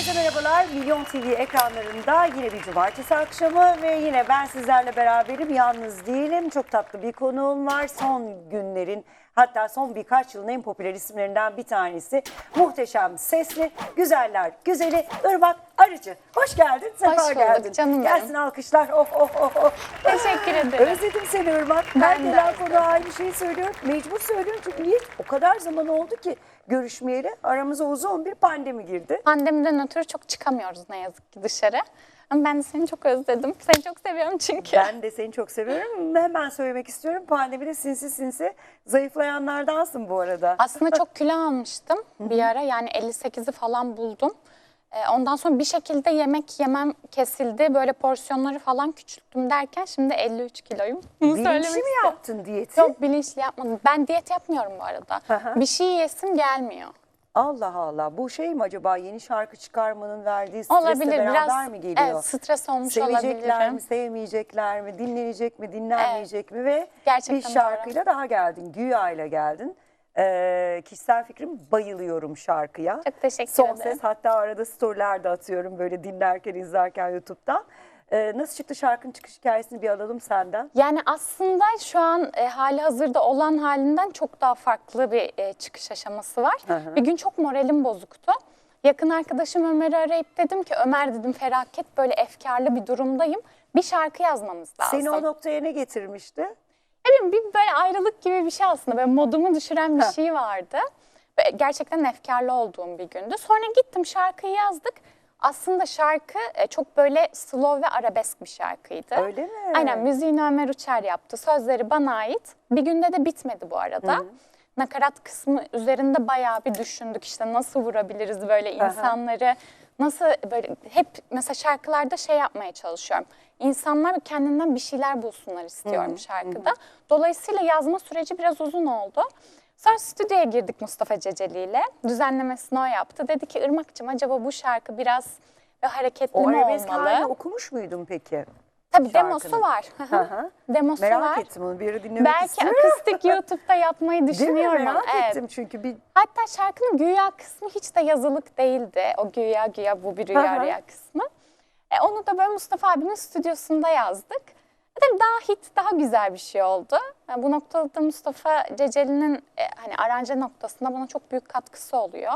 Herkese merhabalar. Milyon TV ekranlarında yine bir cumartesi akşamı ve yine ben sizlerle beraberim. Yalnız değilim. Çok tatlı bir konuğum var. Son günlerin hatta son birkaç yılın en popüler isimlerinden bir tanesi. Muhteşem sesli, güzeller güzeli Irmak Arıcı. Hoş geldin. Sefa bulduk geldin. canım benim. Gelsin alkışlar. Oh oh oh oh. Teşekkür ederim. Özledim seni Irmak. Ben özledim. konuğa aynı şeyi söylüyorum. Mecbur söylüyorum çünkü niye? O kadar zaman oldu ki görüşmeyeli. Aramıza uzun bir pandemi girdi. Pandemiden ötürü çok çıkamıyoruz ne yazık ki dışarı. Ama ben de seni çok özledim. Seni çok seviyorum çünkü. Ben de seni çok seviyorum. Hemen söylemek istiyorum. Pandemide sinsi sinsi zayıflayanlardansın bu arada. Aslında çok kilo almıştım bir ara. Yani 58'i falan buldum. Ee, Ondan sonra bir şekilde yemek yemem kesildi. Böyle porsiyonları falan küçülttüm derken şimdi 53 kiloyum. Bunu Bilinçli söylemek mi istedim. yaptın diyeti? Çok bilinçli yapmadım. Ben diyet yapmıyorum bu arada. hı. bir şey yesim gelmiyor. Allah Allah. Bu şey mi acaba yeni şarkı çıkarmanın verdiği stresle Olabilir beraber biraz mi geliyor? evet, stres olmuş Sevecekler olabilirim. mi, sevmeyecekler mi, dinlenecek mi, dinlenmeyecek mi ve Gerçekten bir doğru. şarkıyla daha geldin. Güya ile geldin. Ee, kişisel fikrim bayılıyorum şarkıya. Çok teşekkür Son ederim. ses hatta arada storyler de atıyorum böyle dinlerken izlerken YouTube'dan. Ee, nasıl çıktı şarkının çıkış hikayesini bir alalım senden. Yani aslında şu an e, hali hazırda olan halinden çok daha farklı bir e, çıkış aşaması var. Hı hı. Bir gün çok moralim bozuktu. Yakın arkadaşım Ömer'i arayıp dedim ki Ömer dedim felaket böyle efkarlı bir durumdayım. Bir şarkı yazmamız lazım. Seni o noktaya ne getirmişti? Bileyim bir böyle ayrılık gibi bir şey aslında. Böyle modumu düşüren bir şey vardı. Ve gerçekten efkarlı olduğum bir gündü. Sonra gittim şarkıyı yazdık. Aslında şarkı e, çok böyle slow ve arabesk bir şarkıydı. Öyle mi? Aynen müziğini Ömer Uçer yaptı. Sözleri bana ait. Bir günde de bitmedi bu arada. Nakarat kısmı üzerinde bayağı bir düşündük. İşte nasıl vurabiliriz böyle insanları. Nasıl böyle hep mesela şarkılarda şey yapmaya çalışıyorum. İnsanlar kendinden bir şeyler bulsunlar istiyorum şarkıda. Dolayısıyla yazma süreci biraz uzun oldu. Sonra stüdyoya girdik Mustafa Ceceli ile. Düzenlemesini o yaptı. Dedi ki Irmak'cığım acaba bu şarkı biraz ve hareketli O mi olmalı? halini okumuş muydun peki? Tabii şarkının? demosu var. Hı hı. demosu Merak var. ettim onu bir ara dinlemek Belki istiyorum. akustik YouTube'da yapmayı Değil mi? düşünüyorum. Merak evet. ettim çünkü bir Hatta şarkının güya kısmı hiç de yazılık değildi. O güya güya bu bir Hı rüya hı. rüya kısmı. E, onu da böyle Mustafa abinin stüdyosunda yazdık. E, Tabii daha hit, daha güzel bir şey oldu. E, bu noktada da Mustafa Ceceli'nin e, hani aranje noktasında bana çok büyük katkısı oluyor.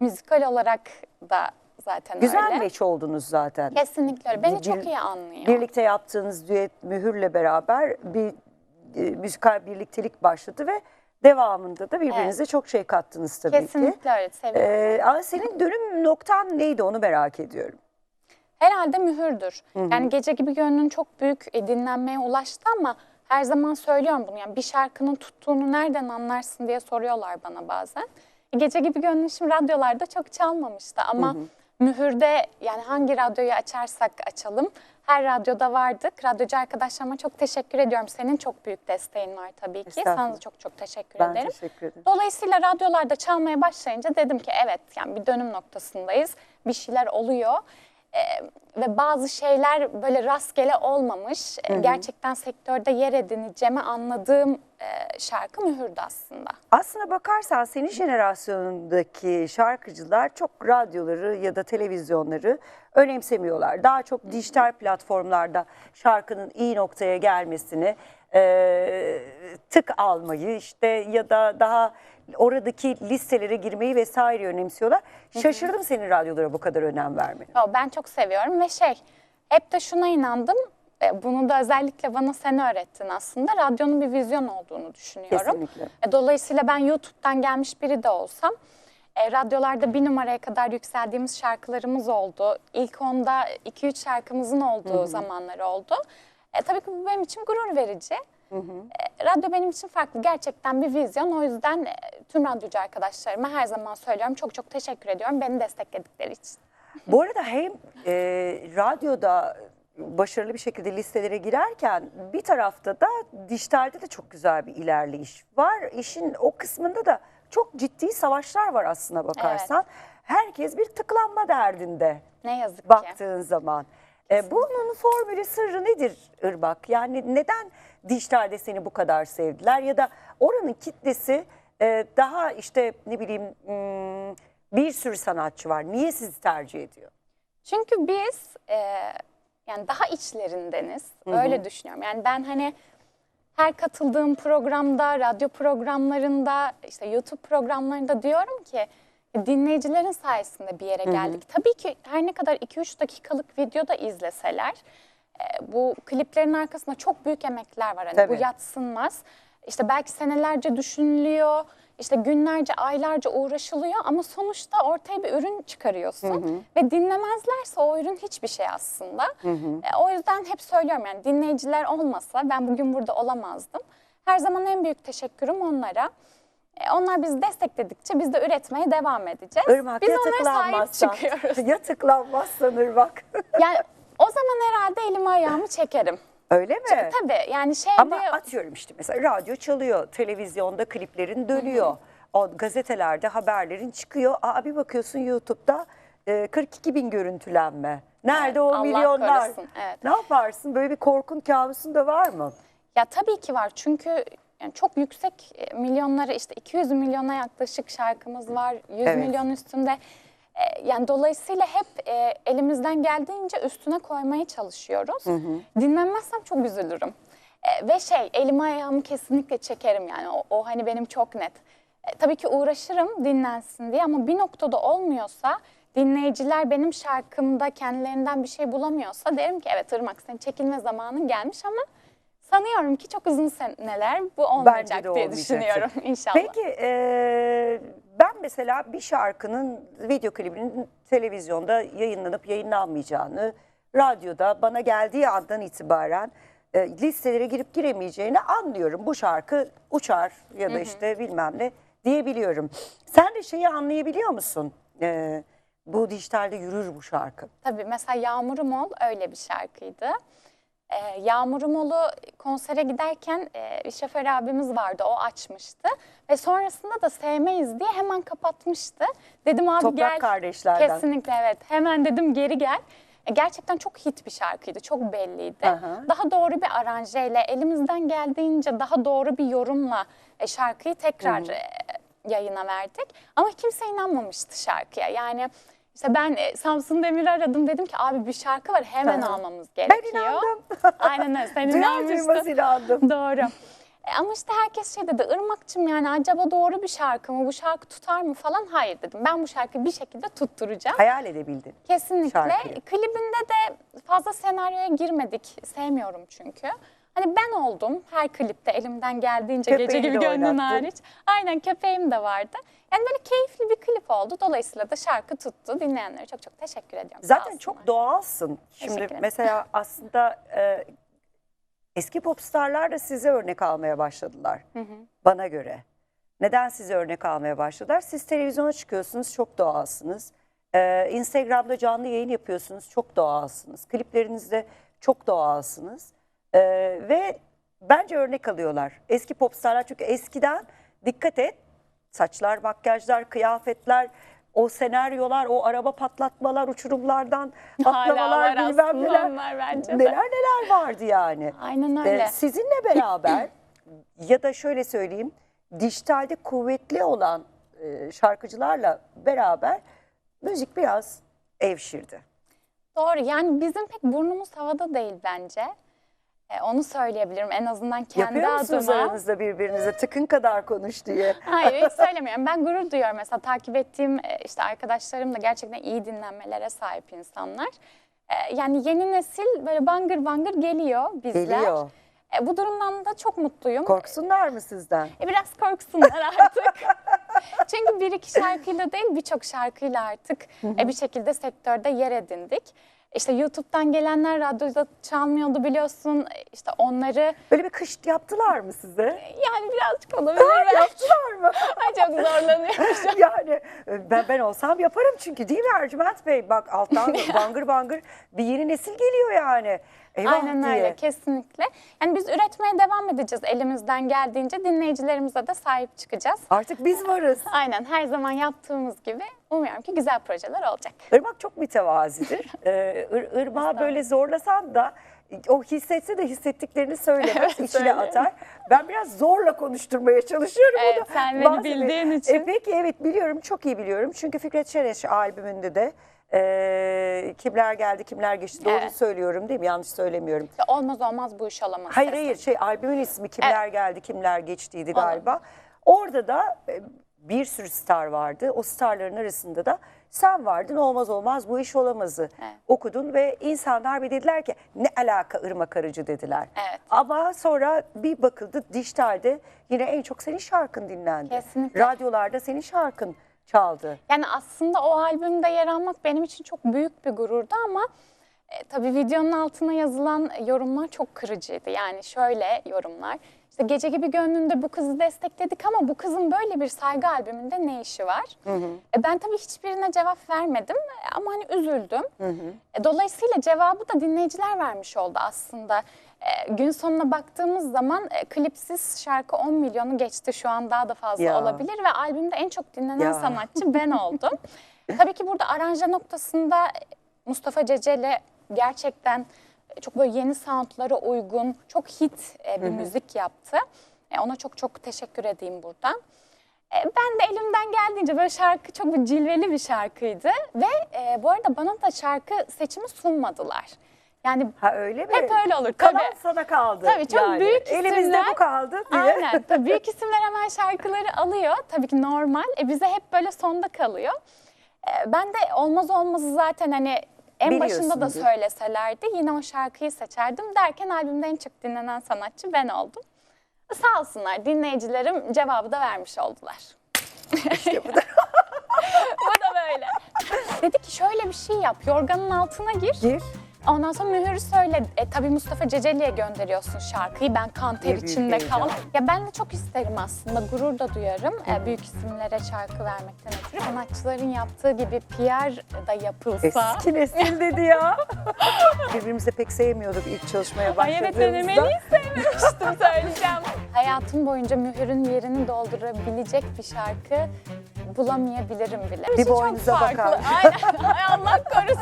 Müzikal olarak da zaten güzel öyle. meç oldunuz zaten. Kesinlikle öyle. Beni Bir- çok iyi anlıyor. Birlikte yaptığınız düet Mühür'le beraber bir e, müzikal birliktelik başladı ve devamında da birbirinize çok şey kattınız tabii ki. Kesinlikle öyle. Seviyorum. Ee, ama senin dönüm noktan neydi onu merak ediyorum. Herhalde mühürdür. Yani gece gibi gönlün çok büyük e, dinlenmeye ulaştı ama her zaman söylüyorum bunu. Yani bir şarkının tuttuğunu nereden anlarsın diye soruyorlar bana bazen. E, gece gibi gönlün şimdi radyolarda çok çalmamıştı ama mühürde yani hangi radyoyu açarsak açalım her radyoda vardık. Radyocu arkadaşlarıma çok teşekkür ediyorum. Senin çok büyük desteğin var tabii ki. Sana da çok çok teşekkür Ben ederim. teşekkür ederim. Dolayısıyla radyolarda çalmaya başlayınca dedim ki evet yani bir dönüm noktasındayız. Bir şeyler oluyor. Ve bazı şeyler böyle rastgele olmamış. Ee, Gerçekten sektörde yer edineceğimi anladığım e, şarkı mühürdü aslında. Aslına bakarsan senin jenerasyonundaki şarkıcılar çok radyoları ya da televizyonları önemsemiyorlar. Daha çok dijital platformlarda şarkının iyi noktaya gelmesini, e, tık almayı işte ya da daha oradaki listelere girmeyi vesaire önemsiyorlar. Şaşırdım senin radyolara bu kadar önem vermeni. Ya Ben çok seviyorum ve şey hep de şuna inandım. e, Bunu da özellikle bana sen öğrettin aslında. Radyonun bir vizyon olduğunu düşünüyorum. Kesinlikle. E, Dolayısıyla ben YouTube'dan gelmiş biri de olsam e, radyolarda bir numaraya kadar yükseldiğimiz şarkılarımız oldu. İlk onda 2-3 şarkımızın olduğu zamanlar oldu. E, tabii ki bu benim için gurur verici. E, radyo benim için farklı. Gerçekten bir vizyon. O yüzden e, tüm radyocu arkadaşlarıma her zaman söylüyorum. Çok çok teşekkür ediyorum beni destekledikleri için. Bu arada hem e, radyoda başarılı bir şekilde listelere girerken bir tarafta da dijitalde de çok güzel bir ilerleyiş var. İşin o kısmında da çok ciddi savaşlar var aslına bakarsan. Herkes bir tıklanma derdinde Ne yazık ki. baktığın zaman. E, bunun formülü sırrı nedir Irmak? Yani neden dijitalde seni bu kadar sevdiler ya da oranın kitlesi e, daha işte ne bileyim hmm, Bir sürü sanatçı var. Niye sizi tercih ediyor? Çünkü biz e, yani daha içlerindeniz. Öyle düşünüyorum. Yani ben hani her katıldığım programda, radyo programlarında, işte YouTube programlarında diyorum ki dinleyicilerin sayesinde bir yere geldik. Tabii ki her ne kadar 2-3 dakikalık video da izleseler e, bu kliplerin arkasında çok büyük emekler var. Hani Tabii. bu yatsınmaz. İşte belki senelerce düşünülüyor. işte günlerce, aylarca uğraşılıyor ama sonuçta ortaya bir ürün çıkarıyorsun ve dinlemezlerse o ürün hiçbir şey aslında. E, o yüzden hep söylüyorum yani dinleyiciler olmasa ben bugün burada olamazdım. Her zaman en büyük teşekkürüm onlara. E, onlar bizi destekledikçe biz de üretmeye devam edeceğiz. Irmak biz ya onlara sahip çıkıyoruz. ya tıklanmazsan Irmak. Yani o zaman herhalde elimi ayağımı çekerim. Öyle mi? Tabii yani şey Ama atıyorum işte mesela radyo çalıyor, televizyonda kliplerin dönüyor. O gazetelerde haberlerin çıkıyor. Aa bir bakıyorsun YouTube'da e, 42 bin görüntülenme. Nerede Evet, o Allah milyonlar? korusun, evet. Ne yaparsın? Böyle bir korkun kabusun da var mı? Ya tabii ki var çünkü yani çok yüksek e, milyonlara işte 200 milyona yaklaşık şarkımız var. 100 Evet. milyon üstünde. E, Yani dolayısıyla hep e, elimizden geldiğince üstüne koymaya çalışıyoruz. Dinlenmezsem çok üzülürüm. E, ve şey elimi ayağımı kesinlikle çekerim yani o, o hani benim çok net. E, tabii ki uğraşırım dinlensin diye ama bir noktada olmuyorsa dinleyiciler benim şarkımda kendilerinden bir şey bulamıyorsa derim ki evet Irmak senin çekilme zamanın gelmiş ama sanıyorum ki çok uzun seneler bu olmayacak Bence de diye düşünüyorum inşallah. Peki e, ben mesela bir şarkının video klibinin televizyonda yayınlanıp yayınlanmayacağını, radyoda bana geldiği andan itibaren e, listelere girip giremeyeceğini anlıyorum. Bu şarkı uçar ya da işte bilmem ne diyebiliyorum. Sen de şeyi anlayabiliyor musun? E, bu dijitalde yürür bu şarkı. Tabii mesela Yağmurum Ol öyle bir şarkıydı. Ee, Yağmurum Ol'u konsere giderken e, şoför abimiz vardı o açmıştı. Ve sonrasında da sevmeyiz diye hemen kapatmıştı. Dedim abi Toprak gel. Kardeşlerden. Kesinlikle evet hemen dedim geri gel. E, Gerçekten çok hit bir şarkıydı, çok belliydi. Aha. Daha doğru bir aranjeyle, elimizden geldiğince daha doğru bir yorumla e, şarkıyı tekrar e, yayına verdik. Ama kimse inanmamıştı şarkıya. Yani işte ben e, Samsun Demir'i aradım dedim ki abi bir şarkı var hemen Aha. almamız Ben gerekiyor. inandım. Aynen öyle sen inanmıştın. inandım. Doğru. E, ama işte herkes şey dedi Irmak'cığım yani acaba doğru bir şarkı mı bu şarkı tutar mı falan hayır dedim. Ben bu şarkıyı bir şekilde tutturacağım. Hayal edebildin. Kesinlikle. şarkıyı. Klibinde de fazla senaryoya girmedik. Sevmiyorum çünkü. Hani ben oldum her klipte elimden geldiğince gece Köpeğini gibi de gönlün hariç. Aynen köpeğim de vardı. Yani böyle keyifli bir klip oldu. Dolayısıyla da şarkı tuttu. Dinleyenlere çok çok teşekkür ediyorum. Zaten çok doğalsın. Şimdi mesela aslında e, eski popstarlar da size örnek almaya başladılar. Bana göre. Neden size örnek almaya başladılar? Siz televizyona çıkıyorsunuz, çok doğalsınız. E, Instagram'da canlı yayın yapıyorsunuz, çok doğalsınız. Kliplerinizde çok doğalsınız. E, ve bence örnek alıyorlar. Eski popstarlar çünkü eskiden dikkat et saçlar, makyajlar, kıyafetler, o senaryolar, o araba patlatmalar, uçurumlardan atlamalar, var bilmem neler. Neler neler vardı yani. Aynen Ee, öyle. sizinle beraber ya da şöyle söyleyeyim, dijitalde kuvvetli olan e, şarkıcılarla beraber müzik biraz evşirdi. Doğru yani bizim pek burnumuz havada değil bence. E, onu söyleyebilirim en azından kendi Yapıyor musunuz adıma. aranızda birbirinize tıkın kadar konuş diye? Hayır hiç söylemiyorum. Ben gurur duyuyorum. Mesela takip ettiğim e, işte arkadaşlarım da gerçekten iyi dinlenmelere sahip insanlar. E, Yani yeni nesil böyle bangır bangır geliyor bizler. Geliyor. E, Bu durumdan da çok mutluyum. Korksunlar mı sizden? E, Biraz korksunlar artık. Çünkü bir iki şarkıyla değil birçok şarkıyla artık e, bir şekilde sektörde yer edindik. İşte YouTube'dan gelenler radyoda çalmıyordu biliyorsun. İşte onları Böyle bir kış yaptılar mı size? yani birazcık olabilir. belki. Yaptılar mı? Ay çok zorlanıyorum yani e, ben ben olsam yaparım çünkü değil mi Ercüment Bey? Bak alttan bangır bangır bir yeni nesil geliyor yani. Eyvah Aynen diye. öyle kesinlikle. Yani biz üretmeye devam edeceğiz elimizden geldiğince dinleyicilerimize de sahip çıkacağız. Artık biz varız. Aynen her zaman yaptığımız gibi umuyorum ki güzel projeler olacak. Irmak çok mütevazidir. Ee, Ir- Irmak'ı böyle zorlasan da o hissetse de hissettiklerini söylemez, Evet, içine söyle. atar. Ben biraz zorla konuşturmaya çalışıyorum Evet, onu. sen beni Bazen- bildiğin için. E, peki evet biliyorum, çok iyi biliyorum. Çünkü Fikret Şeneş albümünde de e, kimler geldi, kimler geçti. Doğru Evet. söylüyorum değil mi? Yanlış söylemiyorum. Olmaz olmaz bu iş olamaz. Hayır hayır şey albümün ismi kimler geldi kimler geçtiydi galiba. Orada da e, bir sürü star vardı. O starların arasında da sen vardın olmaz olmaz bu iş olamazı Evet. okudun ve insanlar bir dediler ki ne alaka ırmak arıcı dediler. Evet. Ama sonra bir bakıldı dijitalde yine en çok senin şarkın dinlendi. Kesinlikle. Radyolarda senin şarkın çaldı. Yani aslında o albümde yer almak benim için çok büyük bir gururdu ama e, tabii videonun altına yazılan yorumlar çok kırıcıydı. Yani şöyle yorumlar. İşte gece gibi gönlünde bu kızı destekledik ama bu kızın böyle bir saygı albümünde ne işi var? E, ben tabii hiçbirine cevap vermedim ama hani üzüldüm. E, dolayısıyla cevabı da dinleyiciler vermiş oldu aslında. E, gün sonuna baktığımız zaman e, klipsiz şarkı 10 milyonu geçti. Şu an daha da fazla Ya. olabilir ve albümde en çok dinlenen Ya. sanatçı ben oldum. Tabii ki burada aranje noktasında Mustafa Ceceli gerçekten çok böyle yeni soundlara uygun, çok hit e, bir müzik yaptı. E, Ona çok çok teşekkür edeyim buradan. E, Ben de elimden geldiğince böyle şarkı çok bir cilveli bir şarkıydı ve e, bu arada bana da şarkı seçimi sunmadılar. Yani Ha öyle mi? Hep öyle olur, Kalan tabii. sana kaldı. Tabii, çok büyük Elimizde isimler- bu kaldı diye. Aynen. Tabii büyük isimler hemen şarkıları alıyor. Tabii ki normal. E bize hep böyle sonda kalıyor. E, ben de olmaz olmazı zaten hani en başında da söyleselerdi yine o şarkıyı seçerdim derken albümde en çok dinlenen sanatçı ben oldum. Sağ olsunlar dinleyicilerim cevabı da vermiş oldular. İşte bu da. Bu da böyle. Dedi ki şöyle bir şey yap yorganın altına gir. Gir. Ondan sonra mühürü söyle. E, tabii Mustafa Ceceli'ye gönderiyorsun şarkıyı. Ben kan ter içinde kal. Ya ben de çok isterim aslında. Gurur da duyarım. E, büyük isimlere şarkı vermekten ötürü. Sanatçıların yaptığı gibi PR da yapılsa. Eski nesil dedi ya. Birbirimizi pek sevmiyorduk ilk çalışmaya Ay başladığımızda. evet denemeliyi sevmemiştim söyleyeceğim. Hayatım boyunca mühürün yerini doldurabilecek bir şarkı bulamayabilirim bile. Bir şey boynuza bakar. Aynen. Ay Allah korusun.